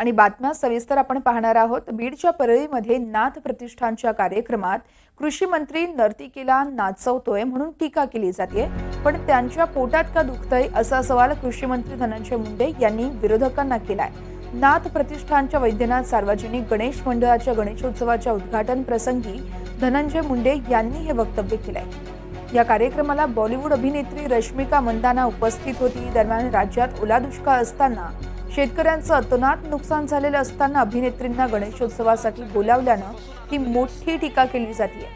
आणि बातम्या सविस्तर आपण पाहणार आहोत. बीडच्या परळीमध्ये नाथ प्रतिष्ठानच्या कार्यक्रमात कृषी मंत्री नर्तिकेला नाचवतोय म्हणून टीका केली जाते. पण त्यांच्या पोटात का दुखतंय असा सवाल कृषी मंत्री धनंजय मुंडे यांनी विरोधकांना केलाय. नाथ प्रतिष्ठानच्या वैद्यनाथ सार्वजनिक गणेश मंडळाच्या गणेशोत्सवाच्या उद्घाटन प्रसंगी धनंजय मुंडे यांनी हे वक्तव्य केलंय. या कार्यक्रमाला बॉलिवूड अभिनेत्री रश्मिका मंदाना उपस्थित होती. दरम्यान राज्यात ओला दुष्काळ असताना शेतकऱ्यांचं अतोनात नुकसान झालेलं असताना अभिनेत्रींना गणेशोत्सवासाठी बोलावल्यानं ही मोठी टीका केली जाते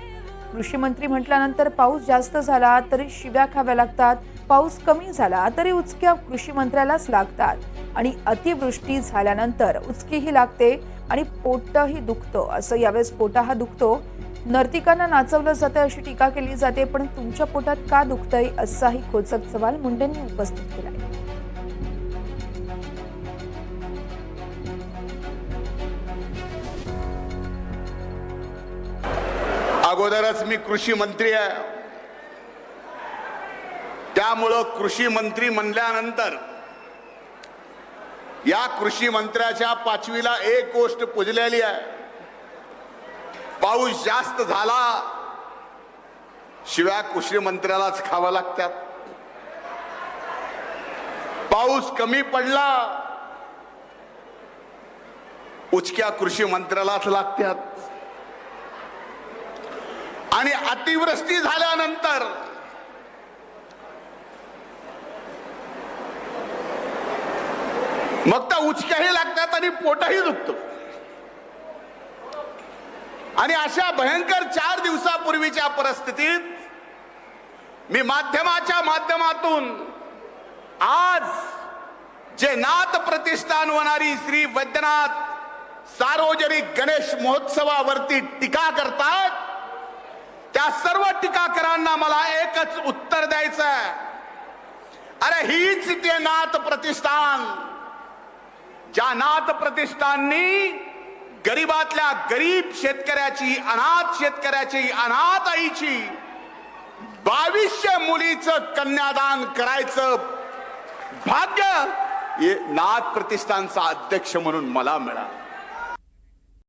कृषी मंत्री म्हटल्यानंतर पाऊस जास्त झाला तरी शिव्या खाव्या लागतात पाऊस कमी झाला तरी उचक्या कृषी मंत्र्यालाच लागतात आणि अतिवृष्टी झाल्यानंतर उचकीही लागते आणि पोटही दुखतं असं यावेळेस पोटा हा दुखतो. नर्तिकांना नाचवलं जातं अशी टीका केली जाते पण तुमच्या पोटात का दुखतंय असाही खोचक सवाल मुंडेंनी उपस्थित केला अगोदरच मी कृषी मंत्री आहे. त्यामुळं कृषी मंत्री म्हणल्यानंतर या कृषी मंत्र्याच्या पाचवीला एक गोष्ट पुजलेली आहे. पाऊस जास्त झाला शिवाय कृषी मंत्र्यालाच खावा लागतात. पाऊस कमी पडला उचक्या कृषी मंत्र्यालाच लागतात. आणि अतिवृष्टी झाल्यानंतर मग त्या उचक्याही लागतात आणि पोटही दुखतो. आणि अशा भयंकर चार दिवसापूर्वीच्या परिस्थितीत मी माध्यमाच्या माध्यमातून आज जे नाथ प्रतिष्ठान होणारी श्री वैद्यनाथ सार्वजनिक गणेश महोत्सवावरती टीका करतात त्या सर्व टीकाकरांना मला एकच उत्तर द्यायचं आहे अरे हीच ते नाथ प्रतिष्ठान. ज्या नाथ प्रतिष्ठाननी गरीबातल्या गरीब शेतकऱ्याची अनाथ शेतकऱ्याची अनाथ आईची बावीसशे मुलीचं कन्यादान करायचं भाग्य हे नाथ प्रतिष्ठानचा अध्यक्ष म्हणून मला मिळालं.